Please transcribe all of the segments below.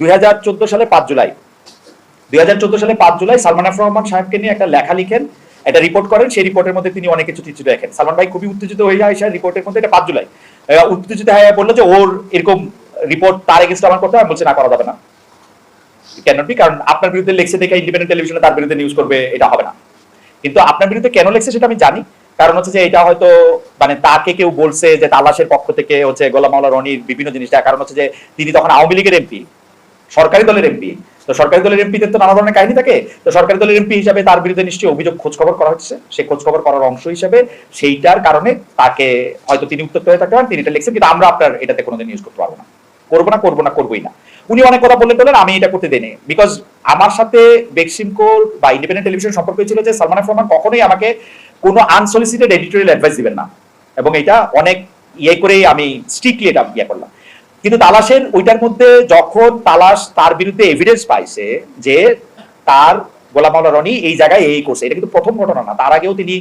দুই সালে পাঁচ জুলাই। দুই হাজার চোদ্দ সালে পাঁচ জুলাই সালমান রহমান সাহেবকে নিয়ে একটা লেখা লিখেন, এটা রিপোর্ট করেন, সেই রিপোর্টের মধ্যে তিনি অনেক কিছু কিছু দেখেন। সালমান ভাই খুবই উত্তেজিত হয়ে যায় রিপোর্টের মধ্যে, এটা পাঁচ জুলাই। উত্তেজিত হয়ে বলল যে ওর এরকম রিপোর্ট তার এগেনস্ট আমার করতে আমি বলছি না, করা যাবে না। কেন বি কারণ আপনার বিরুদ্ধে লেখছে দেখে ইন্ডিপেন্ডেন্ট টেলিভিশনে তার বিরুদ্ধে নিউজ করবে, এটা হবে না। কিন্তু আপনার বিরুদ্ধে কেন লেখছে সেটা আমি জানি কারণ হচ্ছে যে এটা হয়তো মানে তাকে কেউ বলছে যে তালাশের পক্ষ থেকে হচ্ছে গোলাম মাওলা রনির বিভিন্ন জিনিসটা কারণ হচ্ছে যে তিনি তখন আওয়ামী লীগের এমপি, সরকারি দলের এমপি। তো সরকারি দলের এমপিদের তো নানা ধরনের কাহিনী থাকে। তো সরকারি দলের এমপি হিসাবে তার বিরুদ্ধে নিশ্চয়ই অভিযোগ খোঁজ খবর করা হচ্ছে। সেই খোঁজ খবর করার অংশ হিসেবে সেইটার কারণে তাকে হয়তো তিনি উত্তপ্ত হয়ে থাকতে পারেন, তিনি এটা লিখছেন, কিন্তু আমরা আপনার এটাতে কোনোদিন ইউজ করতে পারব না। করব না করব না, করবোই না। উনি অনেক কথা বললেন বলেন আমি এটা করতে দেনি বিকজ আমার সাথে বেক্সিমকোর বা ইন্ডিপেন্ডেন্ট টেলিভিশন সম্পর্ক ছিল যে সালমান রহমান কখনোই আমাকে কোনো আনসলিসিটেড এডিটোরিয়াল অ্যাডভাইস দিবেন না। এবং এটা অনেক ইয়ে করেই আমি স্ট্রিক্টলি এটা ইয়ে করলাম। কিন্তু তালাশের ওইটার মধ্যে যখন তালাশ তার বিরুদ্ধে এভিডেন্স পাইছে যে তার গোলাম মাওলা রনি এই জায়গায় এই করছে, এটা কিন্তু প্রথম ঘটনা না। তার আগেও তিনি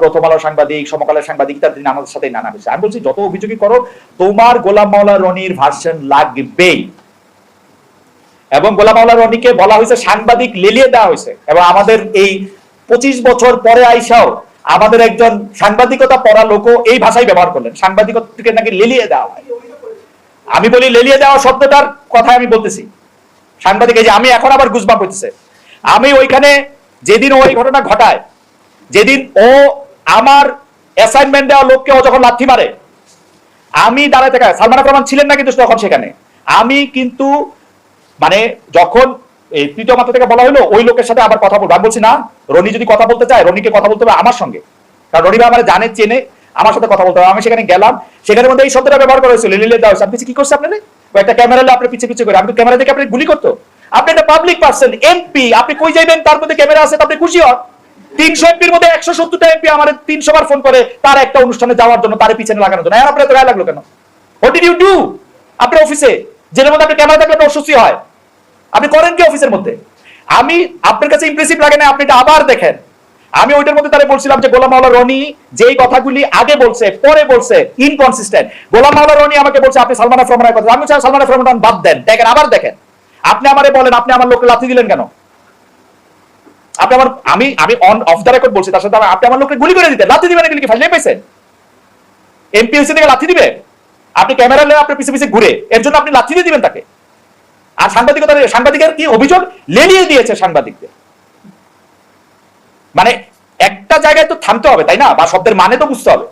প্রথম আলোর সাংবাদিক, সমকালের সাংবাদিক, তার তিনি আমাদের সাথে নানা হয়েছে আমি বলছি, যত অভিযোগই করো, তোমার গোলাম মাওলা রনির ভার্সন লাগবেই। এবং গোলাম মাওলা রনিকে বলা হয়েছে, সাংবাদিক লেলিয়ে দেওয়া হয়েছে। এবং আমাদের এই পঁচিশ বছর পরে আইসাও আমাদের একজন সাংবাদিকতা পড়া লোকও এই ভাষাই ব্যবহার করলেন। সাংবাদিকতাকে নাকি লেলিয়ে দেওয়া হয়। আমি বলি লেলিয়ে দেওয়া শব্দটার কথা আমি বলতেছি। সাংবাদিক যে আমি এখন আবার গুজবা হইতেছে আমি ওইখানে যেদিন ওই ঘটনা ঘটায়, যেদিন ও আমার অ্যাসাইনমেন্ট দেওয়া লোককে ও যখন লাথি মারে, আমি দাঁড়ায় থাকা সালমান রহমান ছিলেন না কিন্তু তখন সেখানে? আমি কিন্তু মানে যখন এই তৃতীয় মাত্রা থেকে বলা হলো, ওই লোকের সাথে আবার কথা বলব। আমি বলছি, না, রনি যদি কথা বলতে চায়, রনিকে কথা বলতে হবে আমার সঙ্গে। কারণ রনি আমার জানে, চেনে, আমার সাথে কথা বলতে হবে। আমি সেখানে গেলাম সেখানে মধ্যে এই শব্দটা ব্যবহার করা হয়েছিল লিলে হয়েছে। আপনি কি করছে আপনার? একটা ক্যামেরা হলে আপনি পিছে পিছে করে তো ক্যামেরা দেখে আপনি গুলি করতো। আপনি একটা পাবলিক পার্সন এমপি আপনি কই যাইবেন? তার মধ্যে ক্যামেরা আছে আপনি খুশি হন। তিনশো এমপির মধ্যে একশো সত্তরটা এমপি আমার তিনশো বার ফোন করে, তার একটা অনুষ্ঠানে যাওয়ার জন্য, তার পিছনে লাগানোর জন্য। আপনার তো গায়ে লাগল কেন? হোয়াট ডিড ইউ ডু আপনার অফিসে যেটার মধ্যে আপনি ক্যামেরা থাকলে আপনার অস্বস্তি হয়। আপনি করেন কি অফিসের মধ্যে? আমি আপনার কাছে ইমপ্রেসিভ লাগে না, আপনি এটা আবার দেখেন। আমি ওইটার মধ্যে তারা বলছিলাম যে গোলাম মাওলা রনি যেই কথাগুলি আগে বলছে, পরে বলছে ইনকনসিস্টেন্ট গোলাম মাওলা রনি আমাকে বলছে, আপনি সালমান রহমানের কথা আমি চাই সালমান আফ রহমান বাদ দেন। দেখেন, আবার দেখেন। আপনি আমারে বলেন, আপনি আমার লোককে লাথি দিলেন কেন? আপনি আমার, আমি আমি অন অফ দ্য রেকর্ড বলছি, তার সাথে আপনি আমার লোককে গুলি করে দিতেন লাথি দিবেন এগুলি কি ফাইলে পাইছেন এমপি হয়েছে থেকে লাথি দিবে? আপনি ক্যামেরা নিয়ে আপনার পিছে পিছে ঘুরে, এর জন্য আপনি লাথি দিয়ে দিবেন তাকে। আর সাংবাদিকতার সাংবাদিকের কি অভিযোগ? লেলিয়ে দিয়েছে সাংবাদিকদের। মানে একটা জায়গায় তো থামতে হবে, তাই না? বা শব্দের মানে তো বুঝতে হবে।